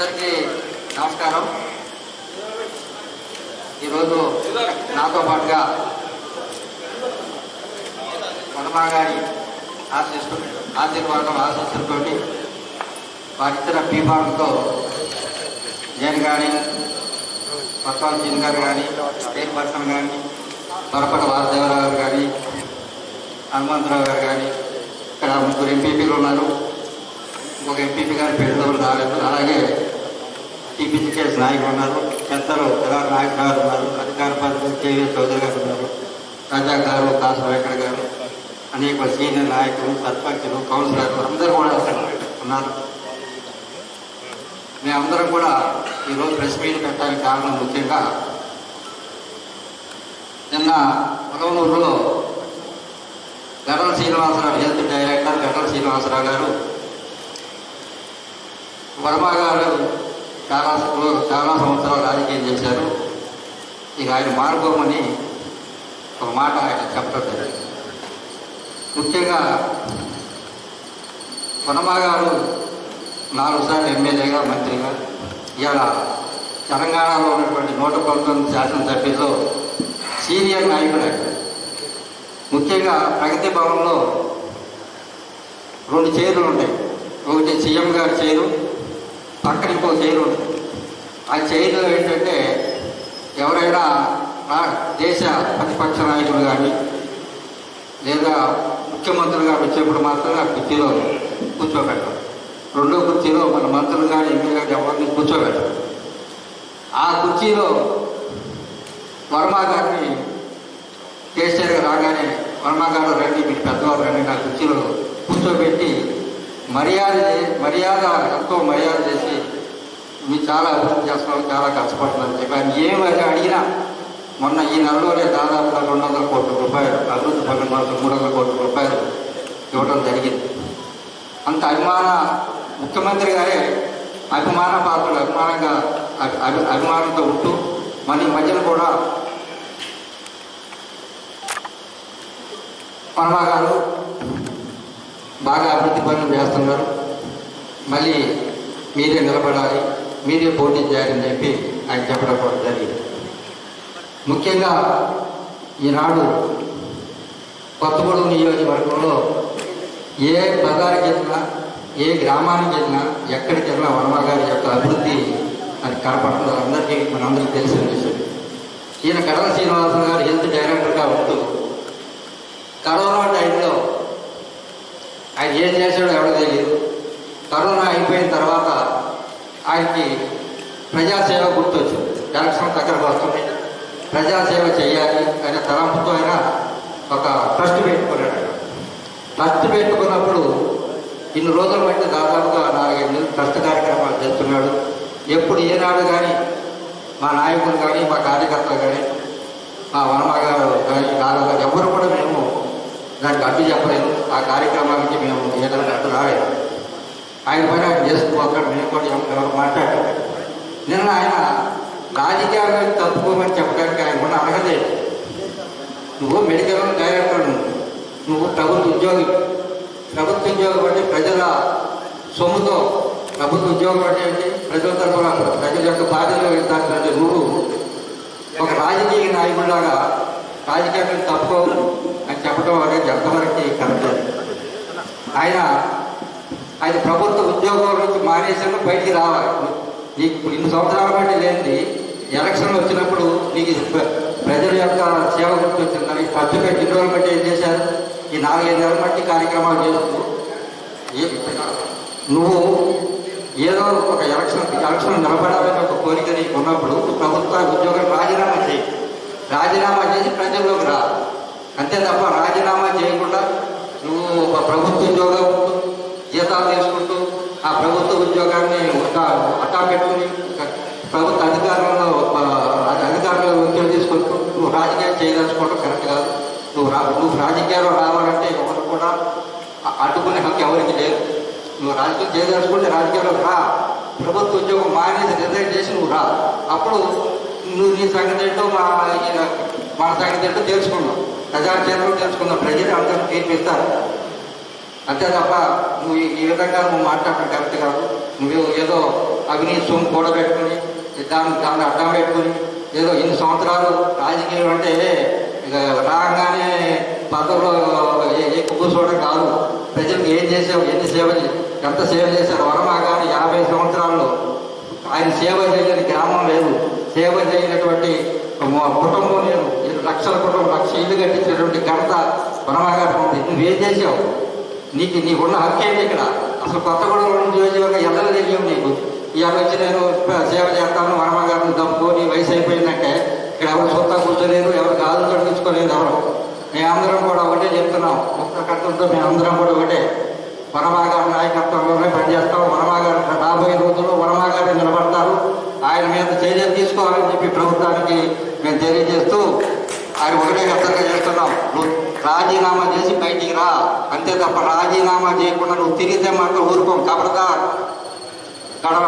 అందరికీ నమస్కారం. ఈరోజు నాతో పాటుగా కొనమా గారి ఆశిస్తు ఆశీర్వాదం ఆశిస్తులతోటి వారిచ్చిన పీపాలతో నేను కానీ పట్టాల సీన్ గారు కానీ చైర్పర్సన్ కానీ పరపట వాసుదేవరావు గారు కానీ హనుమంతరావు గారు కానీ ఇక్కడ ముగ్గురు ఎంపీపీలు ఉన్నారు. ఇంకొక ఎంపీపీ గారు పెద్దలు రాలేదు. అలాగే టీపీసీ కేసు ఉన్నారు పెద్దలు తెలంగాణ నాయకులు గారు ఉన్నారు అధికార పరిస్థితి కేవీ చౌదరి గారు ఉన్నారు రాజా గారు కాసు వెంకట గారు అనేక సీనియర్ నాయకులు సర్పంచులు కౌన్సిలర్లు అందరూ కూడా ఉన్నారు. మేమందరం కూడా ఈరోజు ప్రెస్ మీట్ పెట్టడానికి కారణం ముఖ్యంగా నిన్న పొలవనూరులో గడల శ్రీనివాసరావు హెల్త్ డైరెక్టర్ గడల శ్రీనివాసరావు గారు వర్మ గారు చాలా చాలా సంవత్సరాలు రాజకీయం చేశారు. ఇక ఆయన మార్గమని ఒక మాట ఆయన చెప్పడం జరిగింది. ముఖ్యంగా వనమా గారు నాలుగు సార్లు ఎమ్మెల్యేగా మంత్రిగా ఇవాళ తెలంగాణలో ఉన్నటువంటి నూట పంతొమ్మిది శాసనసభ్యుల్లో సీనియర్ నాయకుడు ముఖ్యంగా ప్రగతి భవన్లో రెండు చైర్లు ఉంటాయి. ఒకటి సీఎం గారి చైరు పక్కన ఇంకో చైర్ ఉంది. ఆ చైర్లో ఏంటంటే ఎవరైనా దేశ ప్రతిపక్ష నాయకులు కానీ లేదా ముఖ్యమంత్రులు గారు వచ్చినప్పుడు మాత్రమే ఆ కుర్చీలో కూర్చోబెట్టడం రెండో కుర్చీలో మన మంత్రులు కానీ ఎంపీ కానీ ఎవరిని కూర్చోబెట్టడం ఆ కుర్చీలో వర్మ గారిని కేసీఆర్ గారు రాగానే వర్మ గారు రండి మీరు పెద్దవారు రండి నా కుర్చీలో కూర్చోబెట్టి మర్యాద మర్యాద ఎంతో మర్యాద మీరు చాలా అభివృద్ధి చేస్తున్నావు చాలా కష్టపడుతున్నారు చెప్పి ఆయన ఏమి అడిగినా మొన్న ఈ నెలలోనే దాదాపుగా రెండు వందల కోట్ల రూపాయలు అభివృద్ధి పనులు మనకు మూడు వందల కోట్ల రూపాయలు ఇవ్వడం జరిగింది. అంత అభిమాన ముఖ్యమంత్రి గారే అభిమాన పాత్రలు అభిమానంగా అభి- అభిమానంతో ఉంటూ మన ఈ మధ్యన కూడా పర్వా గారు బాగా అభివృద్ధి పనులు చేస్తున్నారు. మళ్ళీ మీరే నిలబడాలి. మీరే పోటీ చేయాలని చెప్పి ఆయన చెప్పడం కూడా జరిగింది. ముఖ్యంగా ఈనాడు కొత్తగూడెం నియోజకవర్గంలో ఏ బజారుకి వెళ్ళినా ఏ గ్రామానికి వెళ్ళినా ఎక్కడికి వెళ్ళినా వర్మ గారి యొక్క అభివృద్ధి అది కనపడుతుంది. అందరికీ మనందరికీ తెలిసిన విషయం. ఈయన కడల శ్రీనివాసన్ గారు హెల్త్ డైరెక్టర్గా ఉంటూ కరోనా టైంలో ఆయన ఏం చేశాడో ఎవడో తెలియదు కరోనా అయిపోయిన తర్వాత ఆయనకి ప్రజాసేవ గుర్తొచ్చింది. ఎలక్షన్ దగ్గరకు వస్తుంది. ప్రజాసేవ చేయాలి అనే తలంపుతో ఆయన ఒక ట్రస్ట్ పెట్టుకున్నాడు ట్రస్ట్ పెట్టుకున్నప్పుడు ఇన్ని రోజుల బట్టి దాదాపుగా నాలుగైదు ట్రస్ట్ కార్యక్రమాలు చేస్తున్నాడు. ఎప్పుడు ఏనాడు కానీ మా నాయకులు కానీ మా కార్యకర్తలు కానీ మా వనమ గారు కానీ నాలుగు ఎవరు కూడా మేము దానికి అడ్డు చెప్పలేదు. ఆ కార్యక్రమానికి మేము ఏదైనా అడ్డు రాలేదు ఆయన పని అక్కడ నిలబడి ఎవరు మాట్లాడారు. నిన్న ఆయన రాజకీయాలను తప్పుకోమని చెప్పడానికి ఆయన కూడా అడగలేదు. నువ్వు మెడికల్ డైరెక్టర్ నువ్వు ప్రభుత్వ ఉద్యోగి. ప్రభుత్వ ఉద్యోగం అంటే ప్రజల సొమ్ముతో ప్రభుత్వ ఉద్యోగం అంటే ఏంటి? ప్రజల తరఫున ప్రజల యొక్క బాధ్యతలు వెళ్తానంటే నువ్వు ఒక రాజకీయ నాయకుడిలాగా రాజకీయాన్ని తప్పుకో అని చెప్పడం అనేది ఎంతవరకు కరెక్ట్? ఆయన ఆయన ప్రభుత్వ ఉద్యోగాల నుంచి మానేసాను బయటికి రావాలి. నీకు ఇప్పుడు ఇన్ని సంవత్సరాల పాటు లేనిది ఎలక్షన్ వచ్చినప్పుడు నీకు ప్ర- ప్రజల యొక్క సేవ గుర్తు వచ్చిందని ఖర్చు పెట్టి ఇన్ని ఏం చేశారు? ఈ నాలుగైదు నెలల మట్టి కార్యక్రమాలు చేస్తూ నువ్వు ఏదో ఒక ఎలక్షన్ ఎలక్షన్ నిలబడాలని ఒక కోరిక నీకు ఉన్నప్పుడు ప్రభుత్వ ఉద్యోగం రాజీనామా చేయి. రాజీనామా చేసి ప్రజల్లోకి రా. అంతే తప్ప రాజీనామా చేయకుండా నువ్వు ఒక ప్రభుత్వ ఉద్యోగం ఉద్యోగాన్ని అట్టా పెట్టుకుని ప్రభుత్వ అధికారంలో అధికారంలో ఉద్యోగం తీసుకొని నువ్వు రాజకీయాలు చేయదలుచుకోవడం కరెక్ట్ కాదు. నువ్వు రా నువ్వు రాజకీయాల్లో రావాలంటే ఎవరు కూడా అడ్డుకునే హక్కు ఎవరికి లేదు. నువ్వు రాజకీయం చేయదలుచుకుంటే రాజకీయాల్లో రా. ప్రభుత్వ ఉద్యోగం మానేసి రిజైన్ చేసి నువ్వు రా. అప్పుడు నువ్వు నీ సంగతి ఏంటో మా మన సంగతి ఏంటో తెలుసుకున్నావు ప్రజాక్షేత్రంలో తెలుసుకున్నావు ప్రజలు అందరూ తీర్పిస్తారు. అంతే తప్ప నువ్వు ఈ- విధంగా నువ్వు మాట్లాడటం కరెక్ట్ కాదు. నువ్వు ఏదో అవినీతి సొమ్ము కూడబెట్టుకుని దాన్ని దాన్ని అడ్డం పెట్టుకుని ఏదో ఇన్ని సంవత్సరాలు రాజకీయం అంటే ఇక రాగానే పదవిలో ఏ- కూర్చోవడం కాదు. ప్రజలకు ఏం చేసావు ఎన్ని సేవ ఎంత సేవ చేశారు? వరమా గారు యాభై సంవత్సరాల్లో ఆయన సేవ చేయని గ్రామం లేదు. సేవ చేయనటువంటి కుటుంబం లేదు. లక్షల కుటుంబం లక్ష ఇల్లు కట్టించినటువంటి ఘనత వనమాగారు ఉంది. నువ్వేం చేసావు? నీకు నీకున్న హక్కు ఏంటి ఇక్కడ. అసలు కొత్తగూడెం నియోజకవర్గం ఎల్లలు తెలియవు నీకు. ఇవాళ వచ్చి నేను సేవ చేస్తాను వనమాగారిని దమ్ముకొని వయసు అయిపోయిందంటే ఇక్కడ ఎవరు సొంత కూర్చోలేరు ఎవరు గాజులు తొడిగించుకోలేదు ఎవరు. మేమందరం కూడా ఒకటే చెప్తున్నాం. ఒక్క కట్టంతో మేమందరం కూడా ఒకటే. వరమాగారి నాయకత్వంలోనే పనిచేస్తాం. వనమాగారు రాబోయే రోజుల్లో వనమాగారు నిలబడతారు. ఆయన మీద చర్యలు తీసుకోవాలని చెప్పి ప్రభుత్వానికి మేము తెలియజేస్తూ ఆయన ఒకటే హెచ్చరిక చేస్తున్నాం నువ్వు రాజీనామా చేసి బయటికి రా. అంతే తప్ప రాజీనామా చేయకుండా నువ్వు తిరిగితే మాత్రం ఊరుకోం. కబడదా కడవ